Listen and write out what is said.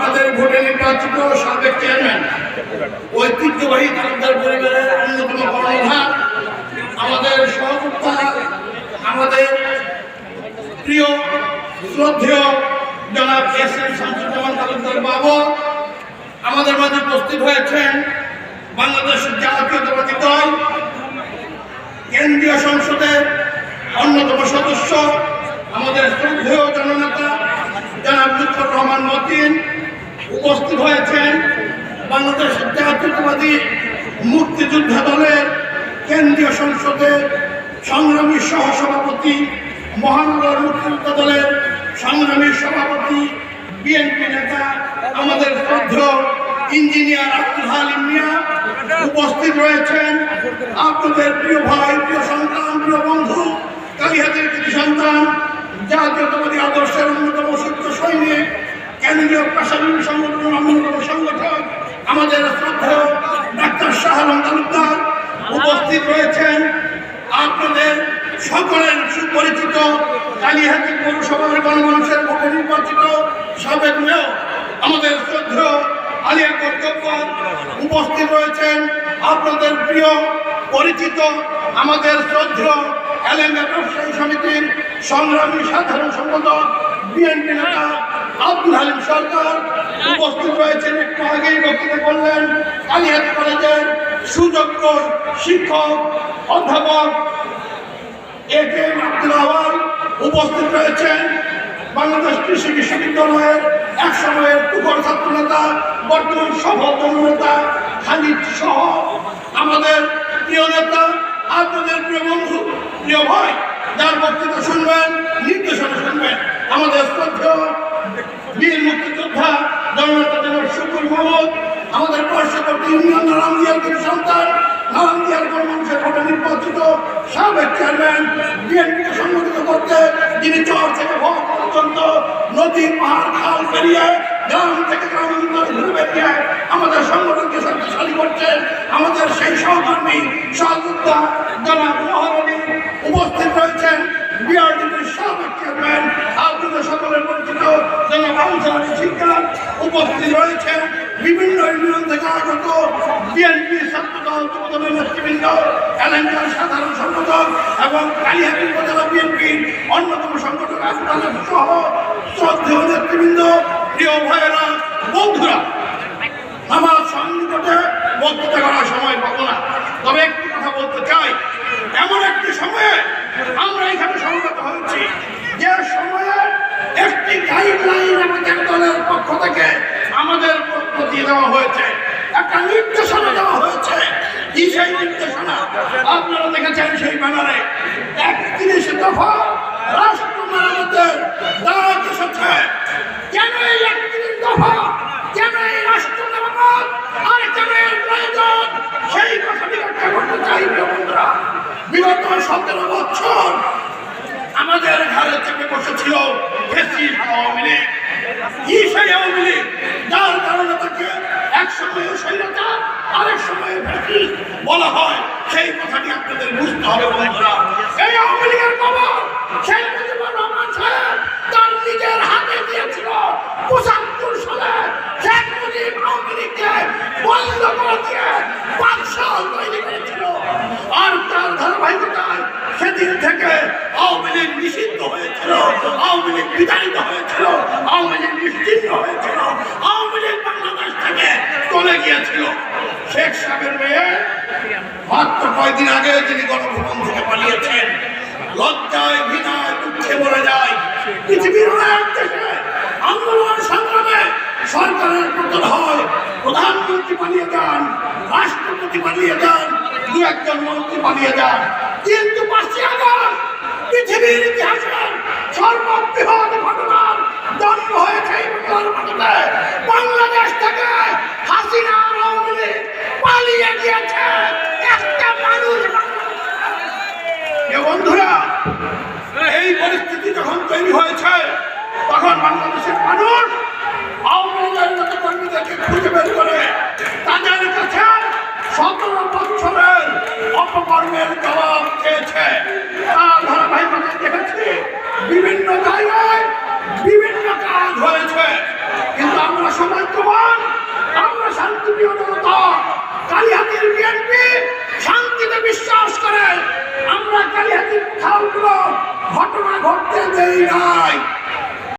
আপনাদের ভোটে নির্বাচিত সাবেক চেয়ারম্যান, ঐতিহ্যবাহী তালুকদার পরিবারের অন্যতম কর্ণধার, আমাদের সহযোদ্ধা আমাদের প্রিয়, শ্রদ্ধেয় জনাব এস এম শামসুজ্জামান তালুকদার বাবু, আমাদের মাঝে উপস্থিত হয়েছেন বাংলাদেশ জাতীয়তাবাদী দল, কেন্দ্রীয় সংসদের অন্যতম সদস্য, আমাদের শ্রদ্ধেয় জননেতা জনাব লুৎফর রহমান মতিন উপস্থিত হয়েছেন বাংলাদেশ জাতীয়তাবাদী মুক্তিযোদ্ধা দলের কেন্দ্রীয় সংসদের সংগ্রামী সহসভাপতি, মহানগর মুক্তিযোদ্ধা দলের সংগ্রামী সভাপতি, বিএনপি নেতা, আমাদের শ্রদ্ধেয় ইঞ্জিনিয়ার আব্দুল হালিম মিয়া উপস্থিত রয়েছেন। আপনাদের প্রিয় ভাই, প্রিয় সন্তান, প্রিয় বন্ধু, কালীহাতের সন্তান, জাতীয়তাবাদী আদর্শের অন্যতম সূত্র সৈনিক কেন্দ্রীয় প্রশাসনিক সংগঠনের অন্যতম সংগঠক আমাদের শ্রদ্ধেয় ডাক্তার শাহ আলম তালুকদার উপস্থিত রয়েছেন। আপনাদের সকলের সুপরিচিত কালীহাতি পৌরসভার গণমানুষের ভোটে নির্বাচিত সাবেক মেয়র, আমাদের শ্রদ্ধেয় আলিয়া কর্তব্যর উপস্থিত রয়েছেন। আপনাদের প্রিয়, পরিচিত, আমাদের শ্রদ্ধেয় এলেঙ্গা ব্যবসায়ী সমিতির সংগ্রামী সাধারণ সম্পাদক, বিএনপি নেতা আব্দুল হালিম সরকার উপস্থিত রয়েছেন একটু আগেই বক্তৃতা করলেন কালীহাতি কলেজের সুযোগ্য শিক্ষক, অধ্যাপক এ কে এম আব্দুল আওয়াল উপস্থিত রয়েছেন। বাংলাদেশ কৃষি বিশ্ববিদ্যালয়ের এক সময়ের তুখর ছাত্র নেতা বর্তমান সফল নেতা খালিদ সহ আমাদের প্রিয় নেতা, আপনাদের প্রিয় বন্ধু, প্রিয় ভাই, যার বক্তৃতা শুনবেন, নির্দেশনা শুনবেন, আমাদের শ্রদ্ধেয় বীর মুক্তিযোদ্ধা জননেতা জনাব শুকুর মোহাম্মদ, আমাদের পার্শ্ববর্তী ইউনিয়ন নারায়ণদিয়ার সন্তান নারায়ণদিয়ার কোন মানুষের ভোটে নির্বাচিত সংগঠিত করতে যিনি চর থেকে ভোট পর্যন্ত নদী, পাহাড়, খাল পেরিয়ে গ্রাম থেকে গ্রাম ঘুরে আমাদের সংগঠনকে শক্তিশালী করছে। আমাদের সেই সহকর্মী সহযোদ্ধা জনাব মহারণী উপস্থিত রয়েছেন। বিআরডিপির সাবেক চেয়ারম্যান আপনাদের সকলের পরিচিত জনাব আনসার শিকদার উপস্থিত রয়েছেন বিভিন্ন ইউনিয়ন থেকে আগত বিএনপি ছাত্রদল যুবদলের নেতৃবৃন্দ, এলাকার সাধারণ সম্পাদক এবং কালিহাটি উপজেলা বিএনপির অন্যতম সংগঠক আস্তালের সহ শ্রদ্ধেয় নেতৃবৃন্দ, প্রিয় ভাইয়েরা, বন্ধুরা, আমার সন্নিকটে বক্তৃতা করার সময় পাবো না। তবে একটি কথা বলতে চাই, এমন একটি সময়ে আমরা এখানে সমবেত হয়েছি। যে সময়ে একটি গাইডলাইন আমাদের দলের পক্ষ থেকে আমাদের পক্ষ প্রতি দেওয়া হয়েছে। একটা নির্দেশনা দেওয়া হয়েছে। কি সেই নির্দেশনা? আপনারা দেখেছেন সেই ব্যানারে একত্রিশ দফা রাষ্ট্র মেরামতের দাওয়াত এসেছে। কেন এই একত্রিশ দফা? কেন এই রাষ্ট্র মেরামত? আর কেন এর প্রয়োজন? সেই কথাটি ব্যাখ্যা করতে চাই বন্ধুরা। বিগত সতেরো বছর আমাদের ঘরে চেপে বসেছিল আওয়ামী লীগ। কি সেই আওয়ামী লীগ? যার কারণে তাকে এক সময়ে স্বৈরতা আরেক সময়ে ফেসিস বলা হয়। সেই কথাটি আপনাদের বুঝতে হবে, বন্ধুরা। এই আওয়ামী লীগের খবর শেখ মুজিবুর রহমান সাহেব তার নিজের হাতে দিয়েছিল পঁচাত্তর সালে শেখ মুজিব আওয়ামী লীগকে বন্ধ করে দিয়ে পাঁচশো তৈরি করেছিল। আর তার ধারাবাহিকতায় সেদিন থেকে লীগ নিষিদ্ধ হয়েছিল, আওয়ামী লীগ বিতাড়িত হয়েছিল, আওয়ামী লীগ নিশ্চিন্ন হয়েছিল, আওয়ামী লীগ বাংলাদেশ থেকে চলে গিয়েছিল। শেখ সাহেবের মেয়ে, মাত্র কয়েকদিন আগে তিনি গণভবন থেকে পালিয়েছেন। লজ্জায়, ঘৃণায়, দুঃখে মরে যায়। পৃথিবীর অনেক দেশে আন্দোলন সংগ্রামে সরকারের পতন হয় প্রধানমন্ত্রী পালিয়ে যান রাষ্ট্রপতি পালিয়ে যান দু একজন মন্ত্রী পালিয়ে যান কিন্তু সর্ববৃহৎ ঘটনার জন্ম হয়েছে বাংলাদেশ থেকে হাসিনা আওয়ামী পালিয়ে গিয়েছে একটা মানুষ। বন্ধুরা, এই পরিস্থিতি যখন তৈরি হয়েছে